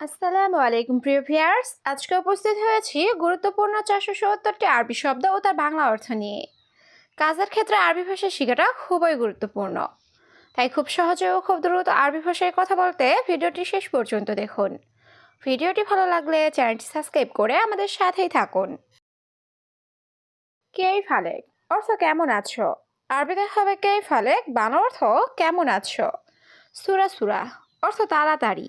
আসসালামু আলাইকুম, প্রিয় ভিয়ার্স আজকে উপস্থিত হয়েছি গুরুত্বপূর্ণ চারশো সত্তরটি আরবি শব্দ ও তার বাংলা অর্থ নিয়ে। কাজের ক্ষেত্রে আরবি ভাষা শেখাটা খুবই গুরুত্বপূর্ণ। তাই খুব সহজে ও খুব দ্রুত আরবি ভাষায় কথা বলতে ভিডিওটি শেষ পর্যন্ত দেখুন। ভিডিওটি ভালো লাগলে চ্যানেলটি সাবস্ক্রাইব করে আমাদের সাথেই থাকুন। কেই ফালেক? অর্থ কেমন আছো? আরবিতে হবে কেই ফালেক? বাংলা অর্থ কেমন আছো? সুরা সুরা। অর্থ তাড়াতাড়ি।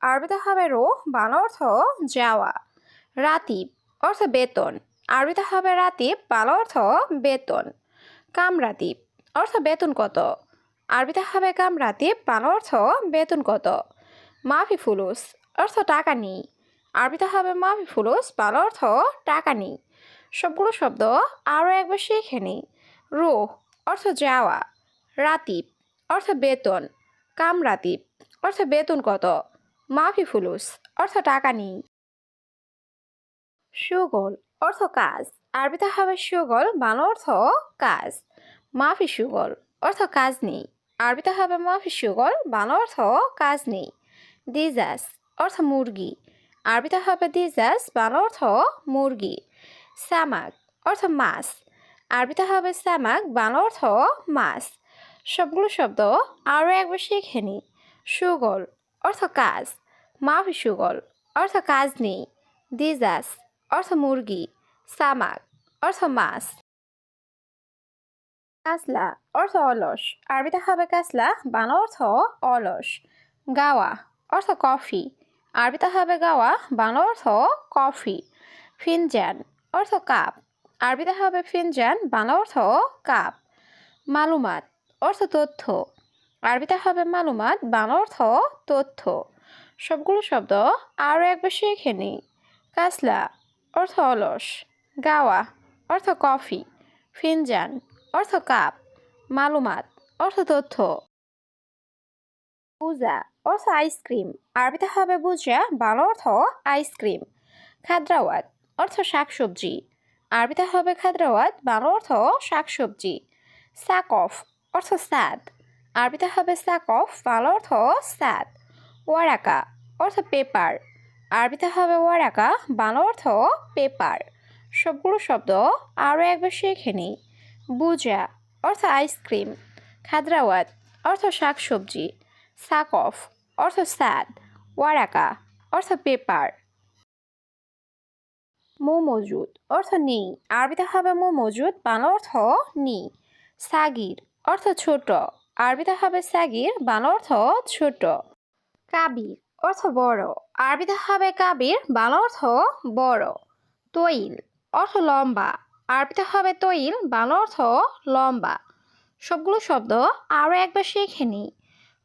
আরবিতে হবে রো, বাংলা অর্থ যাওয়া। রাতিব, অর্থ বেতন। আরবিতে হবে রাতিব, বাংলা অর্থ বেতন। কামরাতিব, অর্থ বেতন কত? আরবিতে হবে কামরাতিব, বাংলা অর্থ বেতন কত? মাফি ফুলুস, অর্থ টাকা নেই। আরবিতে হবে মাফি ফুলুস, বাংলা অর্থ টাকা নেই। সবগুলো শব্দ আরও একবার শিখে নিই। রুহ অর্থ যাওয়া। রাতিব, অর্থ বেতন। কামরাতিব, অর্থ বেতন কত? মাফি ফুলুস অর্থ টাকা নেই। সুগল, অর্থ কাজ। আরবিতে হবে সুগল, বাংলা অর্থ কাজ। মাফি সুগল অর্থ কাজ নেই। আরবিতে হবে মাফি সুগল বাংলা অর্থ কাজ নেই। দিজাস, অর্থ মুরগি। আরবিতে হবে দিজাস, বাংলা অর্থ মুরগি। সামাক, অর্থ মাছ। আরবিতে হবে সামাক, বাংলা অর্থ মাছ। সবগুলো শব্দ আরও একবার শিখে নিই সুগল, অর্থ কাজ। মাফি সুগল অর্থ কাজ নেই, দিজাস, অর্থ মুরগি, সামাক, অর্থ মাছ। কাসলা অর্থ অলস, আরবিতে হবে কাসলা বাংলা অর্থ অলস। গাওয়া, অর্থ কফি, আরবিতে হবে গাওয়া, বাংলা অর্থ কফি। ফিনজান অর্থ কাপ, আরবিতে হবে ফিনজান বাংলা অর্থ কাপ। মালুমাত, অর্থ তথ্য, আরবিতে হবে মালুমাত, বাংলা অর্থ তথ্য। সবগুলো শব্দ আরও একবার শিখে নিই। কাসলা অর্থ অলস, গাওয়া অর্থ কফি, ফিনজান অর্থ কাপ, মালুমাত অর্থ তথ্য। বুজা অর্থ আইসক্রিম, আরবিতে হবে বুজা, বাংলা অর্থ আইসক্রিম। খাদ্রাওয়াত অর্থ শাকসবজি, আরবিতে হবে খাদ্রাওয়াত, বাংলা অর্থ শাকসবজি। সাকফ অর্থ সাদ আরবিতে হবে সাকফ, বাংলা অর্থ সাদ ওয়ারাকা, অর্থ পেপার। আরবিতে হবে ওয়ারাকা, বাংলা অর্থ পেপার। সবগুলো শব্দ আরও একবার শিখে নিই। বুজা, অর্থ আইসক্রিম। খাদ্রাওয়াত, অর্থ শাকসবজি। সাকফ, অর্থ সাদ ওয়ারাকা, অর্থ পেপার। মো মজুদ অর্থ নেই। আরবিতে হবে মো মজুদ বাংলা অর্থ নেই। সাগির, অর্থ ছোট। আরবিতে হবে সাগির, বাংলা অর্থ ছোট। কাবির অর্থ বড়। আরবিতে হবে কাবির, বাংলা অর্থ বড়। তৈল অর্থ লম্বা। আরবিতে হবে তৈল, বাংলা অর্থ লম্বা। সবগুলো শব্দ আরও একবার শিখে নিই।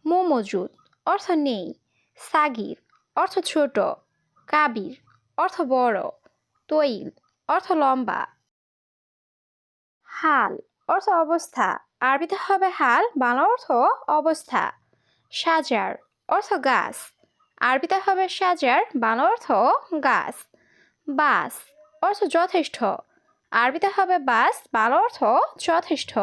মো মজুদ অর্থ নেই। সাগির অর্থ ছোট। কাবির অর্থ বড়। তৈল অর্থ লম্বা। হাল অর্থ অবস্থা। আরবিতে হবে হাল, বাংলা অর্থ অবস্থা। সাজার অর্থ গাছ। আরবিতে হবে সাজার, বাংলা অর্থ গাছ। বাস, অর্থ যথেষ্ট। আরবিতে হবে বাস, বাংলা অর্থ যথেষ্ট।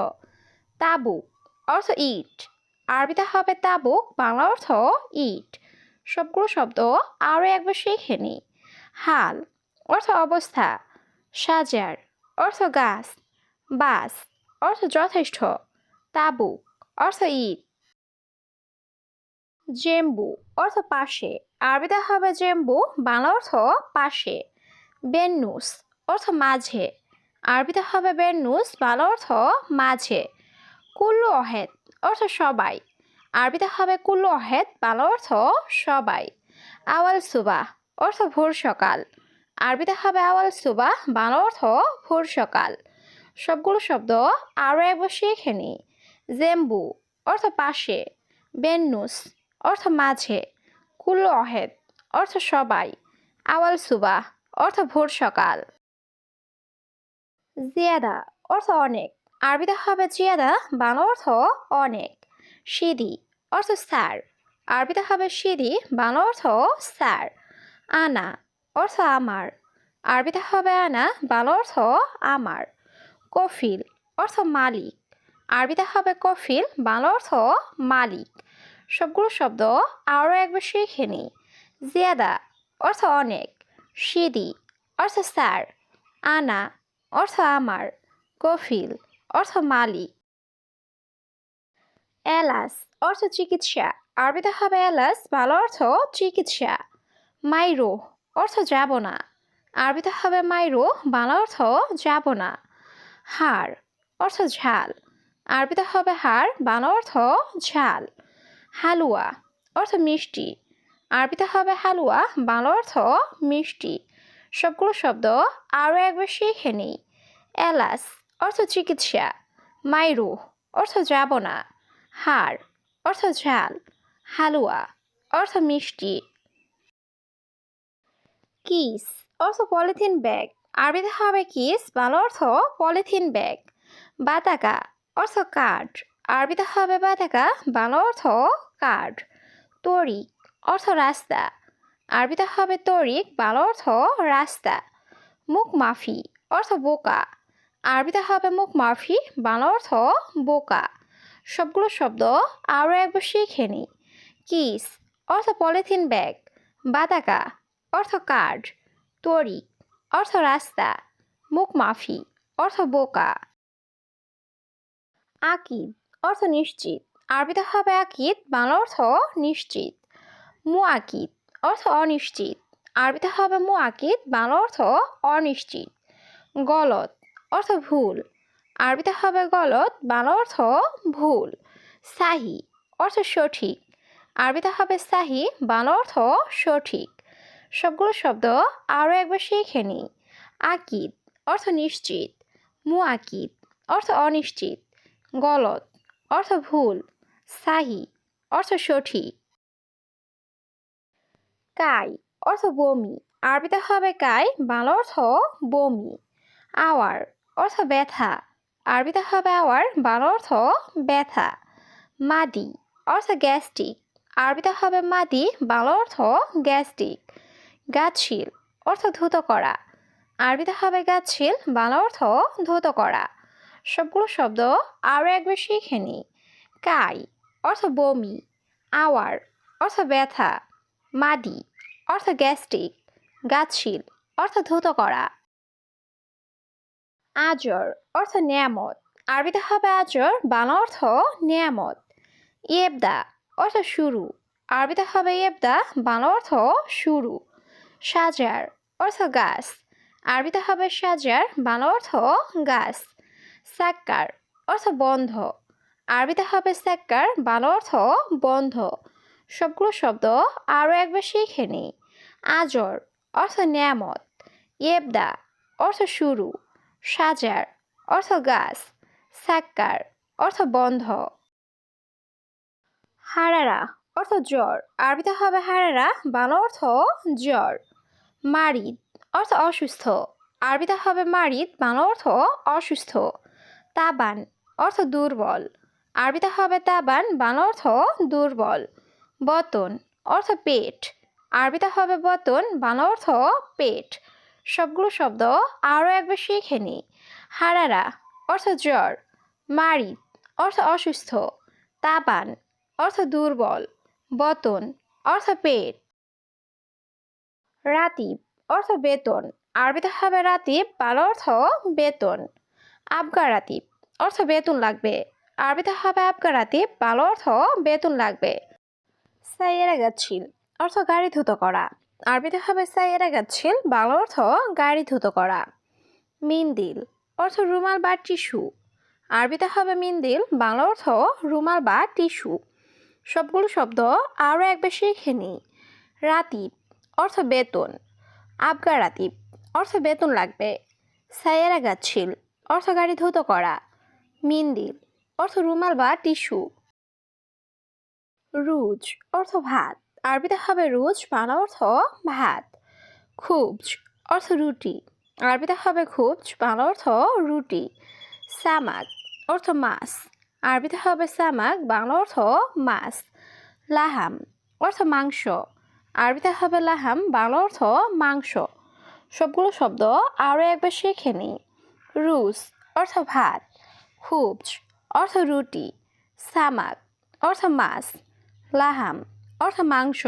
তাবুক, অর্থ ইট। আরবিতে হবে তাবুক, বাংলা অর্থ ইট। সবগুলো শব্দ আরও একবার শিখে নিই হাল, অর্থ অবস্থা। সাজার, অর্থ গাছ। বাস, অর্থ যথেষ্ট। তাবুক, অর্থ ইট। জেম্বু অর্থ পাশে। আরবিতে হবে জেম্বু, বাংলা অর্থ পাশে। বেন্নুস অর্থ মাঝে। আরবিতে হবে বেন্নুস, বাংলা অর্থ মাঝে। কুল্লু অহেদ অর্থ সবাই। আরবিতে হবে কুল্লু অহেদ, বাংলা অর্থ সবাই। আওয়াল সুবাহ অর্থ ভোর সকাল। আরবিতে হবে আওয়াল সুবাহ বাংলা অর্থ ভোর সকাল। সবগুলো শব্দ আরও একবার শিখে নিই জেম্বু অর্থ পাশে। বেন্নুস অর্থ মাঝে কুল্লু অহেদ, অর্থ সবাই, আওয়াল সুবাহ, অর্থ ভোর সকাল। জিয়াদা, অর্থ অনেক। আরবিতে হবে জিয়াদা, বাংলা অর্থ অনেক। সিদি, অর্থ স্যার। আরবিতে হবে সিদি, বাংলা অর্থ স্যার। আনা, অর্থ আমার। আরবিতে হবে আনা, বাংলা অর্থ আমার। কফিল, অর্থ মালিক। আরবিতে হবে কফিল, বাংলা অর্থ মালিক। সবগুলো শব্দ আরও একবার শিখে নিই। জিয়াদা অর্থ অনেক, সিদি অর্থ স্যার, আনা অর্থ আমার কফিল অর্থ মালিক। এলাস অর্থ চিকিৎসা, আরবিতে হবে এলাস, ভালো অর্থ চিকিৎসা। মাইরো অর্থ যাব না আরবিতে হবে মাইরো বাংলা অর্থ যাব না হাড় অর্থ ঝাল, আরবিতে হবে হাড় বাংলা অর্থ ঝাল। হালুয়া, অর্থ মিষ্টি। আরবিতে হবে হালুয়া, বাংলা অর্থ মিষ্টি। সবগুলো শব্দ আরও একবার শিখে নিই। এলাস অর্থ চিকিৎসা। মাইরু, অর্থ যাব না হাড়, অর্থ ঝাল। হালুয়া, অর্থ মিষ্টি। কিস, অর্থ পলিথিন ব্যাগ। আরবিতে হবে কিস, বাংলা অর্থ পলিথিন ব্যাগ। বাতাকা, অর্থ কাঠ। আরবিতে হবে বা বাতাকা বাংলা অর্থ কার্ড, তরিক অর্থ রাস্তা আরবিতে হবে তরিক, বাংলা অর্থ রাস্তা, মুখ মাফি অর্থ বোকা আরবিতে হবে মুখ মাফি, বাংলা অর্থ বোকা, সবগুলো শব্দ আরও একবার শিখে নিই কিস অর্থ পলিথিন ব্যাগ বাতাকা অর্থ কার্ড তরি অর্থ রাস্তা, মুখ মাফি অর্থ বোকা। আকিদ অর্থ নিশ্চিত। আরবিতে হবে আকিদ, বাংলা অর্থ নিশ্চিত। মু আকিদ অর্থ অনিশ্চিত। আরবিতে হবে মু আকিদ বাংলা অর্থ অনিশ্চিত। গলত, অর্থ ভুল। আরবিতে হবে গলত, বাংলা অর্থ ভুল। সাহি, অর্থ সঠিক। আরবিতে হবে সাহি, বাংলা অর্থ সঠিক। সবগুলো শব্দ আরও একবার শিখে নিই। আকিদ, অর্থ নিশ্চিত। মু আকিদ অর্থ অনিশ্চিত। গলত অর্থ ভুল, সাহি, অর্থ সঠিক। কাই, অর্থ বমি, আরবিতে হবে কাই, বাংলা অর্থ বমি। আওয়ার, অর্থ ব্যথা, আরবিতে হবে আওয়ার, বাংলা অর্থ ব্যথা। মাদি, অর্থ গ্যাস্ট্রিক, আরবিতে হবে মাদি, বাংলা অর্থ গ্যাস্ট্রিক। গাছিল অর্থ ধুত করা, আরবিতে হবে গাছিল বাংলা অর্থ ধুত করা। সবগুলো শব্দ আরও একবার শিখে নিই। কাই, অর্থ বমি। আওয়ার, অর্থ ব্যথা। মাদি, অর্থ গ্যাস্ট্রিক। গাছিল অর্থ ধুত করা। আজর, অর্থ নিয়ামত। আরবিতে হবে আজর, বাংলা অর্থ নিয়ামত। ইয়েবদা, অর্থ শুরু। আরবিতে হবে ইয়েবদা, বাংলা অর্থ শুরু। সাজার, অর্থ গাছ। আরবিতে হবে সাজার, বাংলা অর্থ গাছ। সাক্কার অর্থ বন্ধ। আরবিতে হবে সাক্কার বাংলা অর্থ বন্ধ। সবগুলো শব্দ আরও একবার শিখে নিই। আজর অর্থ নিয়ামত। ইয়েবদা অর্থ শুরু। সাজার অর্থ গাছ। সাক্কার অর্থ বন্ধ। হারারা অর্থ জ্বর। আরবিতে হবে হারারা, বাংলা অর্থ জ্বর। মারিদ অর্থ অসুস্থ। আরবিতে হবে মারিদ, বাংলা অর্থ অসুস্থ। তাবান অর্থ দুর্বল। আরবিতে হবে তাবান বাংলা অর্থ দুর্বল। বতন অর্থ পেট। আরবিতে হবে বতন বাংলা অর্থ পেট। সবগুলো শব্দ আরও একবার শিখে নিই হারারা অর্থ জ্বর। মারিদ অর্থ অসুস্থ। তাবান অর্থ দুর্বল। বতন অর্থ পেট। রাতিব অর্থ বেতন। আরবিতে হবে রাতিব বাংলা অর্থ বেতন। আবগা রাতিব অর্থ বেতন লাগবে। আরবিতে হবে আবগা রাতিব বাংলা অর্থ বেতন লাগবে। সাইয়েরা গাছিল অর্থ গাড়ি ধুত করা। আরবিতে হবে সাইয়েরা গাছিল বাংলা অর্থ গাড়ি ধুত করা। মিন্দিল। অর্থ রুমাল বা টিস্যু। আরবিতে হবে মিন্দিল। বাংলা অর্থ রুমাল বা টিস্যু। সবগুলো শব্দ আরও একবার শিখে নিই। রাতিব। অর্থ বেতন। আবগা রাতিব। অর্থ বেতন লাগবে। সাইয়েরা গাছিল অর্থ গাড়ি ধুত করা। মিন্দিল, অর্থ রুমাল বা টিস্যু। রুজ, অর্থ ভাত। আরবিতে হবে রুজ বাংলা অর্থ ভাত। খুবজ, অর্থ রুটি। আরবিতে হবে খুবজ বাংলা অর্থ রুটি। সামাক, অর্থ মাছ। আরবিতে হবে সামাক, বাংলা অর্থ মাছ। লাহাম, অর্থ মাংস। আরবিতে হবে লাহাম, বাংলা অর্থ মাংস। সবগুলো শব্দ আরও একবার শিখে নিই। রুস অর্থ ভাত খুবজ অর্থ রুটি সামাক অর্থ মাছ লাহাম অর্থ মাংস।